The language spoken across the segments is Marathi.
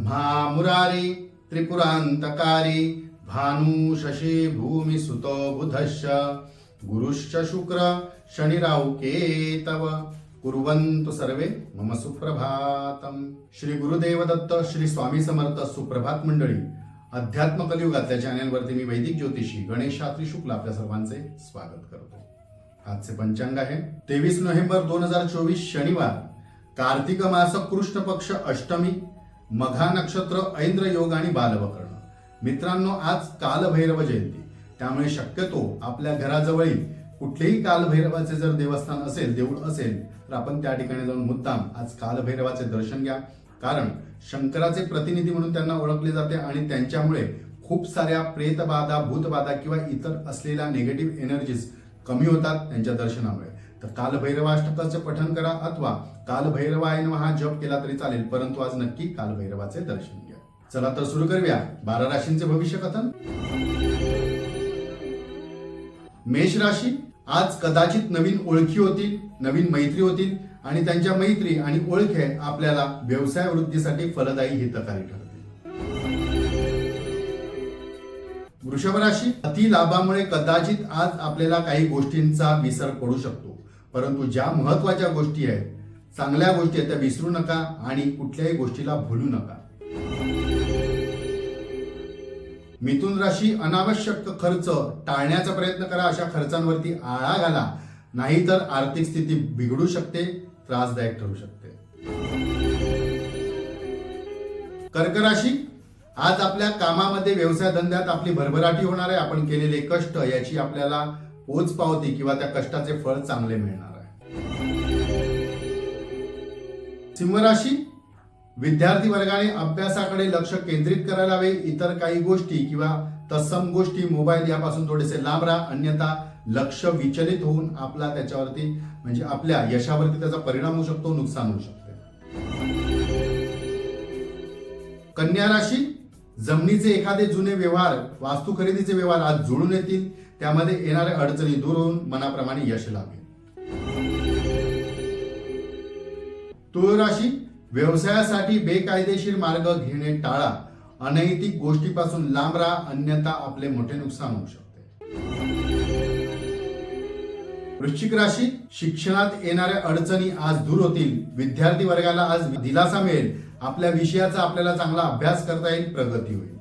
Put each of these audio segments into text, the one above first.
ब्रह्मा मुरारी त्रिपुरांतकारी भानु शशी भूमी सुतो बुधश्च। गुरुश्च शुक्र शनिराव केतव कुर्वन्तु सर्वे मम सुप्रभातम श्री गुरुदेव दत्त श्री स्वामी समर्थ सुप्रभात मंडळी। अध्यात्म कलियुगातल्या चॅनेलवरती मी वैदिक ज्योतिषी गणेश शास्त्री शुक्ल आपल्या सर्वांचे स्वागत करतो. आजचे पंचांग आहे. तेवीस नोव्हेंबर दोन हजार चोवीस शनिवार कार्तिक मास कृष्ण पक्ष अष्टमी मघा नक्षत्र ऐंद्र योग आणि बालवकर्ण. मित्रांनो आज कालभैरव जयंती. त्यामुळे शक्यतो आपल्या घराजवळील कुठलेही कालभैरवाचे जर देवस्थान असेल देऊळ असेल तर आपण त्या ठिकाणी जाऊन मुद्दाम आज कालभैरवाचे दर्शन घ्या. कारण शंकराचे प्रतिनिधी म्हणून त्यांना ओळखले जाते आणि त्यांच्यामुळे खूप साऱ्या प्रेतबाधा भूतबाधा किंवा इतर असलेल्या निगेटिव्ह एनर्जीज कमी होतात त्यांच्या दर्शनामुळे. तर कालभैरवाष्टकाचं पठण करा अथवा कालभैरवायन हा जप केला तरी चालेल परंतु आज नक्की कालभैरवाचे दर्शन घ्या. चला तर सुरू करूया. बारा राशींचे भविष्य कथन. मेष राशी आज कदाचित नवीन ओळखी होतील नवीन मैत्री होतील आणि त्यांच्या मैत्री आणि ओळखे आपल्याला व्यवसाय वृद्धीसाठी फलदायी हितकारी ठरतील. वृषभ राशी अति लाभामुळे कदाचित आज आपल्याला काही गोष्टींचा विसर पडू शकतो. परंतु ज्या महत्त्वाच्या गोष्टी आहेत चांगल्या गोष्टी आहेत त्या विसरू नका आणि कुठल्याही गोष्टीला भुलू नका. मिथुन राशी अनावश्यक खर्च टाळण्याचा प्रयत्न करा अशा खर्चांवरती आळा घाला. नाहीतर आर्थिक स्थिती बिघडू शकते त्रासदायक ठरू शकते. कर्क राशी आज आपल्या कामामध्ये व्यवसाय धंद्यात आपली भरभराटी होणार आहे. आपण केलेले कष्ट याची आपल्याला पोच पावती किंवा त्या कष्टाचे फळ चांगले मिळणार आहे. सिंहराशी विद्यार्थी वर्गाने अभ्यासाकडे लक्ष केंद्रित करायला हवे इतर काही गोष्टी किंवा तत्सम गोष्टी मोबाईल यापासून थोडेसे लांब राहा अन्यथा लक्ष विचलित होऊन आपला त्याच्यावरती म्हणजे आपल्या यशावरती त्याचा परिणाम होऊ शकतो नुकसान होऊ शकते. कन्या राशी जमिनीचे एखादे जुने व्यवहार वास्तू खरेदीचे व्यवहार आज जुळून येतील त्यामध्ये येणाऱ्या अडचणी दूर होऊन मनाप्रमाणे यश लाभेल. तुळ राशी व्यवसायासाठी बेकायदेशीर मार्ग घेणे टाळा. अनैतिक गोष्टीपासून लांब राहा अन्यथा आपले मोठे नुकसान होऊ शकते. वृश्चिक राशी शिक्षणात येणाऱ्या अडचणी आज दूर होतील. विद्यार्थी वर्गाला आज दिलासा मिळेल. आपल्या विषयाचा आपल्याला चांगला अभ्यास करता येईल प्रगती होईल.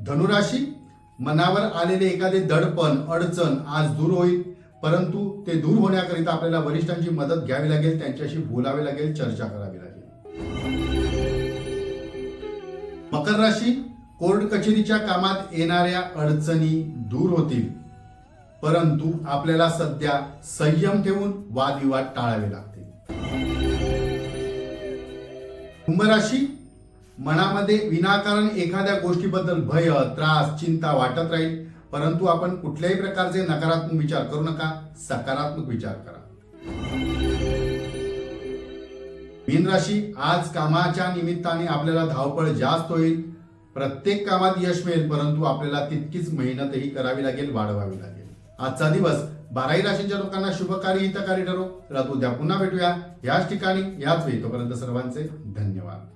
धनुराशी मनावर आलेले एखादे दडपण अडचण आज दूर होईल. परंतु ते दूर होण्याकरिता आपल्याला वरिष्ठांची मदत घ्यावी लागेल त्यांच्याशी बोलावे लागेल चर्चा करावी लागेल. मकर राशी कोर्ट कचेरीच्या कामात येणाऱ्या अडचणी दूर होतील. परंतु आपल्याला सध्या संयम ठेवून वादविवाद टाळावे लागतील. कुंभराशी मनामध्ये विनाकारण एखाद्या गोष्टीबद्दल भय त्रास चिंता वाटत राहील. परंतु आपण कुठल्याही प्रकारचे नकारात्मक विचार करू नका. सकारात्मक विचार करा. मीन राशी आज कामाच्या निमित्ताने आपल्याला धावपळ जास्त होईल. प्रत्येक कामात यश मिळेल परंतु आपल्याला तितकीच मेहनतही करावी लागेल वाढवावी लागेल. आजचा दिवस बाराही राशींच्या लोकांना शुभकारी हितकारी ठरो. रात उद्या पुन्हा भेटूया. याच ठिकाणी याच वेळी. तोपर्यंत सर्वांचे धन्यवाद.